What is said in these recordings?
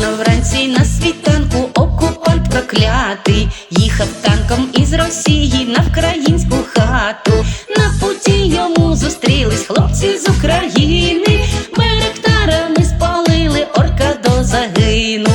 Рано вранці на світанку окупант проклятий їхав танком із Росії на вкраїнську хату. На путі йому зустрілись хлопці з України. Беректарами спалили орка до загину.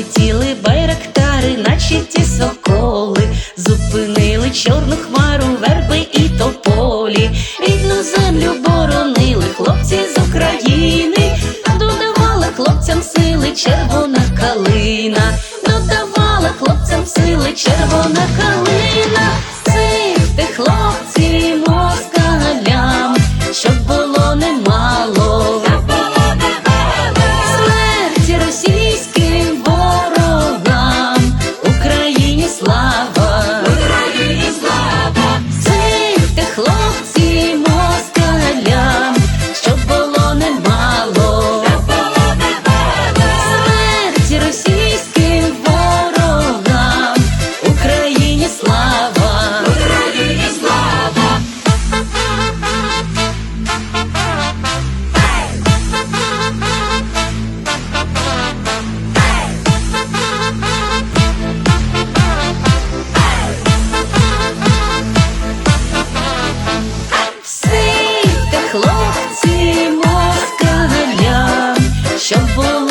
Полетіли байрактари, наче ті соколи, зупинили чорну хмару, верби і тополі. Рідну землю боронили хлопці з України, додавала хлопцям сили червона калина, додавала хлопцям сили червона калина. слава. tambor.